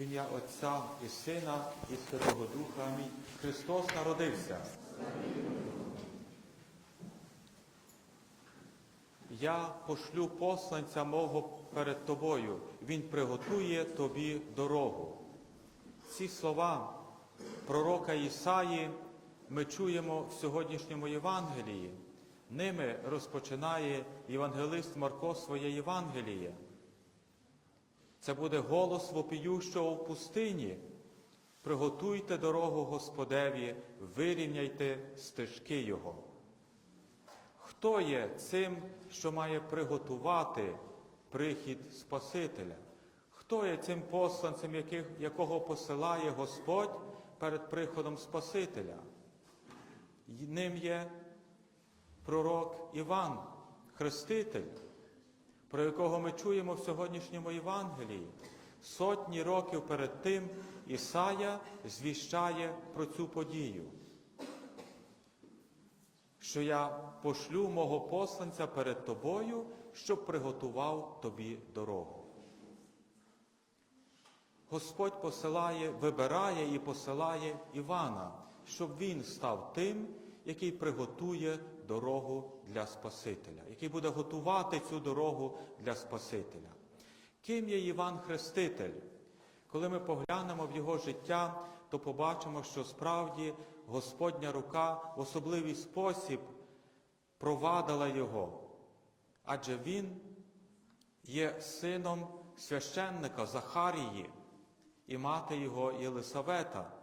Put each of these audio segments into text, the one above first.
В ім'я Отця і Сина, і Святого Духа. Амінь. Христос народився. Я пошлю посланця мого перед тобою, він приготує тобі дорогу. Ці слова пророка Ісаї ми чуємо в сьогоднішньому Євангелії. Ними розпочинає євангелист Марко своє Євангеліє. Це буде голос вопіющого в пустині. Приготуйте дорогу Господеві, вирівняйте стежки Його. Хто є цим, що має приготувати прихід Спасителя? Хто є цим посланцем, яких, якого посилає Господь перед приходом Спасителя? Ним є пророк Іван, Хреститель, про якого ми чуємо в сьогоднішньому Євангелії. Сотні років перед тим Ісая звіщає про цю подію що я пошлю мого посланця перед тобою, щоб приготував тобі дорогу. Господь посилає, вибирає і посилає Івана, щоб він став тим, який приготує дорогу для Спасителя, який буде готувати цю дорогу для Спасителя. Ким є Іван Хреститель? Коли ми поглянемо в його життя, то побачимо, що справді Господня рука в особливий спосіб провадила його, адже він є сином священника Захарії і мати його Єлисавета.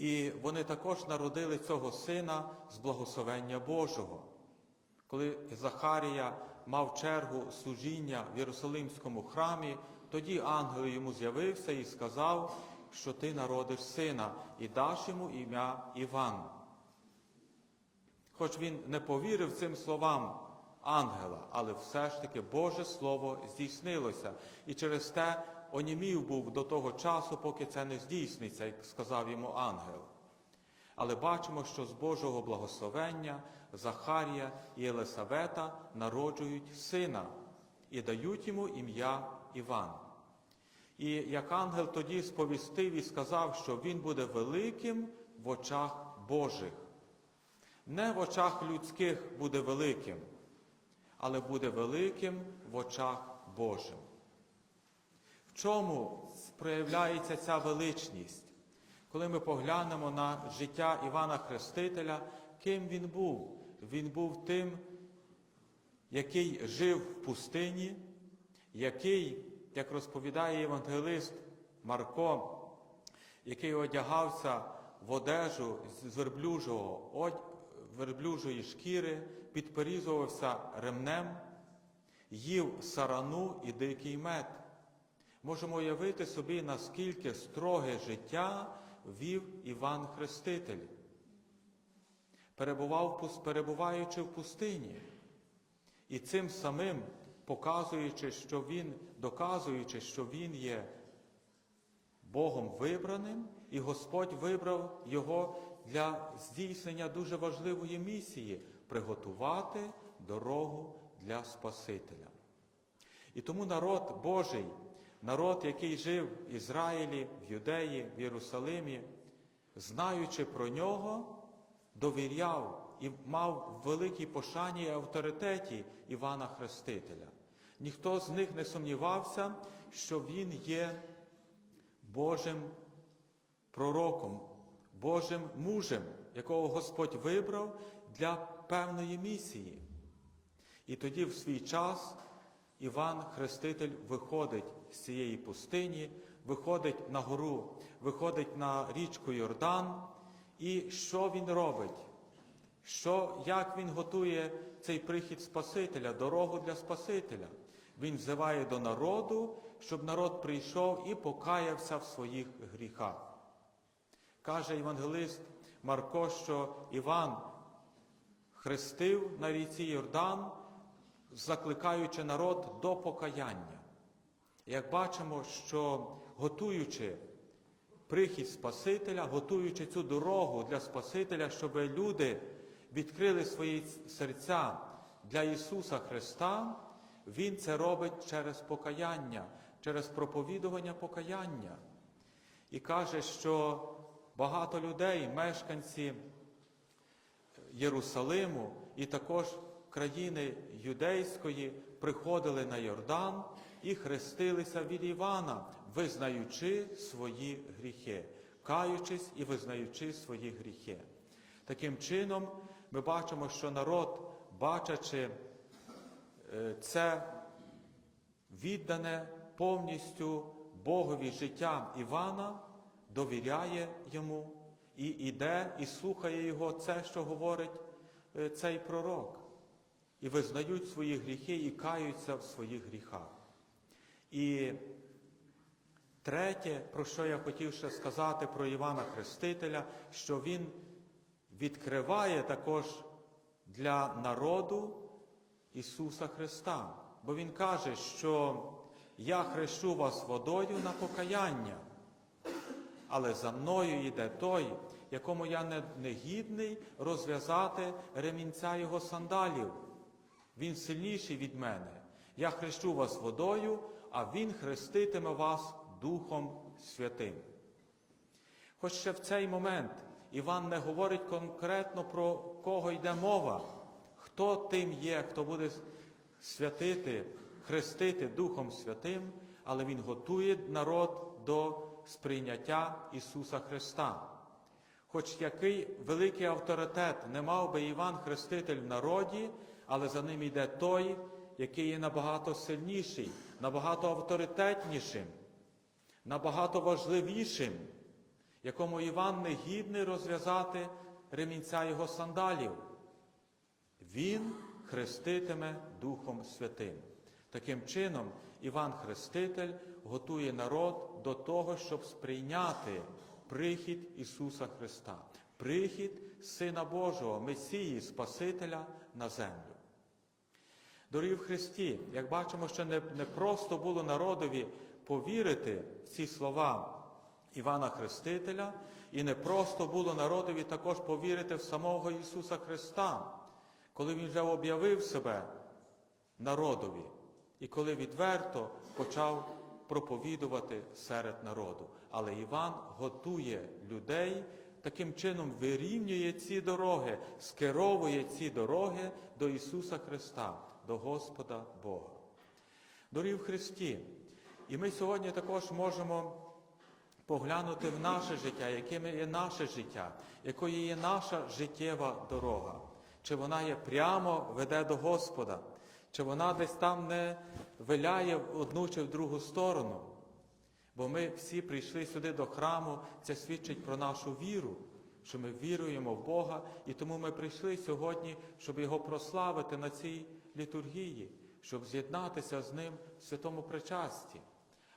І вони також народили цього сина з благословення Божого. Коли Захарія мав чергу служіння в Єрусалимському храмі, тоді ангел йому з'явився і сказав, що ти народиш сина і даш йому ім'я Іван. Хоч він не повірив цим словам ангела, але все ж таки Боже Слово здійснилося. І через те онімів був до того часу, поки це не здійсниться, як сказав йому ангел. Але бачимо, що з Божого благословення Захарія і Єлисавета народжують сина і дають йому ім'я Іван. І як ангел тоді сповістив і сказав, що він буде великим в очах Божих. Не в очах людських буде великим, але буде великим в очах Божим. В чому проявляється ця величність? Коли ми поглянемо на життя Івана Хрестителя, ким він був? Він був тим, який жив в пустині, який, як розповідає євангелист Марко, який одягався в одежу з верблюжого, верблюжої шкіри, підперізувався ремнем, їв сарану і дикий мед. Можемо уявити собі, наскільки строге життя вів Іван Хреститель, перебуваючи в пустині, і цим самим показуючи, що він, доказуючи, що він є Богом вибраним, і Господь вибрав його для здійснення дуже важливої місії приготувати дорогу для Спасителя. І тому народ Божий, народ, який жив в Ізраїлі, в Юдеї, в Єрусалимі, знаючи про нього, довіряв і мав великій пошані і авторитеті Івана Хрестителя. Ніхто з них не сумнівався, що він є Божим пророком, Божим мужем, якого Господь вибрав для певної місії. І тоді в свій час Іван Хреститель виходить з цієї пустині, виходить на гору, виходить на річку Йордан. І що він робить? Що, як він готує цей прихід Спасителя, дорогу для Спасителя? Він взиває до народу, щоб народ прийшов і покаявся в своїх гріхах. Каже євангелист Марко, що Іван хрестив на ріці Йордан, закликаючи народ до покаяння. Як бачимо, що готуючи прихід Спасителя, готуючи цю дорогу для Спасителя, щоб люди відкрили свої серця для Ісуса Христа, Він це робить через покаяння, через проповідування покаяння. І каже, що багато людей, мешканці Єрусалиму і також країни юдейської приходили на Йордан і хрестилися від Івана, визнаючи свої гріхи, каючись і визнаючи свої гріхи. Таким чином, ми бачимо, що народ, бачачи е, це віддане повністю Богові життя Івана, довіряє йому і йде і слухає його це, що говорить е, цей пророк, і визнають свої гріхи і каються в своїх гріхах. І третє, про що я хотів ще сказати про Івана Хрестителя, що він відкриває також для народу Ісуса Христа. Бо Він каже, що я хрещу вас водою на покаяння, але за мною йде той, якому я не, гідний розв'язати ремінця його сандалів. Він сильніший від мене. Я хрещу вас водою, а Він хреститиме вас Духом Святим. Хоч ще в цей момент Іван не говорить конкретно про кого йде мова, хто тим є, хто буде святити, хрестити Духом Святим, але Він готує народ до сприйняття Ісуса Христа. Хоч який великий авторитет не мав би Іван Хреститель в народі, але за ним йде той, який є набагато сильніший, набагато авторитетнішим, набагато важливішим, якому Іван не гідний розв'язати ремінця його сандалів. Він хреститиме Духом Святим. Таким чином, Іван Хреститель готує народ до того, щоб сприйняти прихід Ісуса Христа, прихід Сина Божого, Месії, Спасителя на землю. Дорогі в Христі, як бачимо, що не, не просто було народові повірити в ці слова Івана Хрестителя, і не просто було народові також повірити в самого Ісуса Христа, коли Він вже об'явив себе народові, і коли відверто почав проповідувати серед народу. Але Іван готує людей, таким чином вирівнює ці дороги, скеровує ці дороги до Ісуса Христа, до Господа Бога. Дорогі в Христі, і ми сьогодні також можемо поглянути в наше життя, яким є наше життя, якою є наша життєва дорога. Чи вона є прямо веде до Господа, чи вона десь там не виляє в одну чи в другу сторону. Бо ми всі прийшли сюди до храму, це свідчить про нашу віру, що ми віруємо в Бога, і тому ми прийшли сьогодні, щоб Його прославити на цій літургії, щоб з'єднатися з Ним в святому причасті.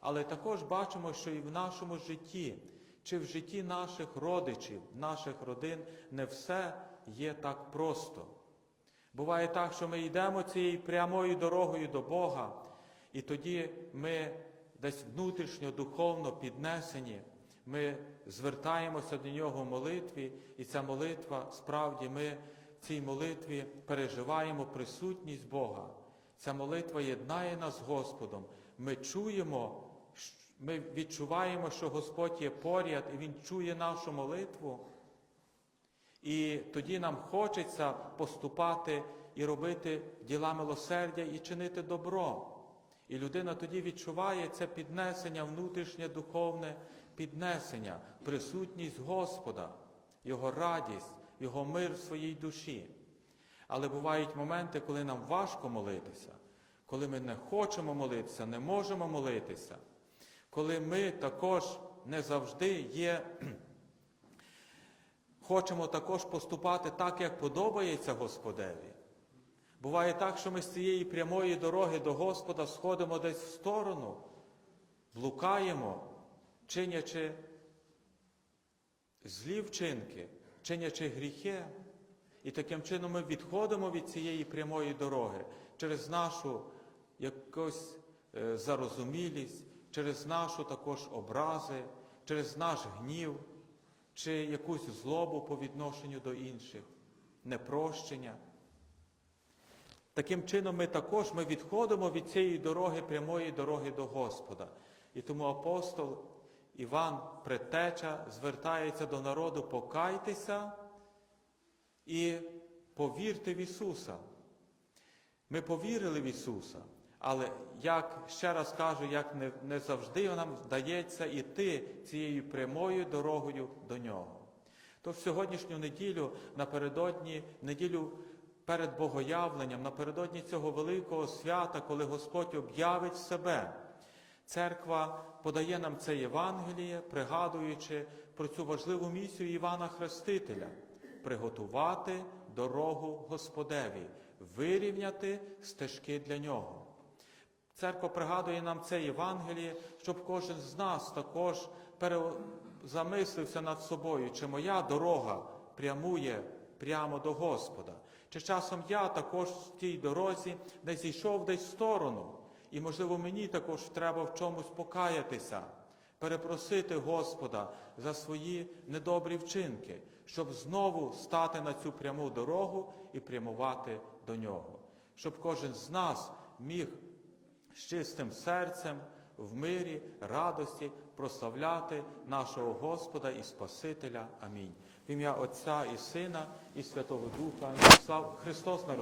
Але також бачимо, що і в нашому житті, чи в житті наших родичів, наших родин не все є так просто. Буває так, що ми йдемо цією прямою дорогою до Бога, і тоді ми десь внутрішньо духовно піднесені, ми звертаємося до Нього в молитві, і ця молитва справді ми цій молитві переживаємо присутність Бога. Ця молитва єднає нас з Господом. Ми чуємо, ми відчуваємо, що Господь є поряд, і Він чує нашу молитву. І тоді нам хочеться поступати і робити діла милосердя і чинити добро. І людина тоді відчуває це піднесення, внутрішнє духовне піднесення, присутність Господа, Його радість, Його мир в своїй душі. Але бувають моменти, коли нам важко молитися, коли ми не хочемо молитися, не можемо молитися, коли ми також не завжди є. Хочемо також поступати так, як подобається Господеві. Буває так, що ми з цієї прямої дороги до Господа сходимо десь в сторону, блукаємо, чинячи злі вчинки, чинячи гріхи. І таким чином ми відходимо від цієї прямої дороги через нашу якусь е, зарозумілість, через нашу також образи, через наш гнів чи якусь злобу по відношенню до інших, непрощення. Таким чином, ми також ми відходимо від цієї дороги, прямої дороги до Господа. І тому апостол Іван Предтеча звертається до народу покайтеся і повірте в Ісуса. Ми повірили в Ісуса, але як ще раз кажу, як не, не завжди нам вдається йти цією прямою дорогою до Нього. То в сьогоднішню неділю, напередодні, неділю перед Богоявленням, напередодні цього великого свята, коли Господь об'явить себе, церква подає нам це Євангеліє, пригадуючи про цю важливу місію Івана Хрестителя приготувати дорогу Господеві, вирівняти стежки для нього. Церква пригадує нам це Євангеліє, щоб кожен з нас також замислився над собою, чи моя дорога прямує прямо до Господа, чи часом я також в тій дорозі не зійшов десь в сторону, і, можливо, мені також треба в чомусь покаятися, перепросити Господа за свої недобрі вчинки, щоб знову стати на цю пряму дорогу і прямувати до нього, щоб кожен з нас міг з чистим серцем, в мирі, радості прославляти нашого Господа і Спасителя. Амінь. В ім'я Отця і Сина, і Святого Духа. Слав Христос народився.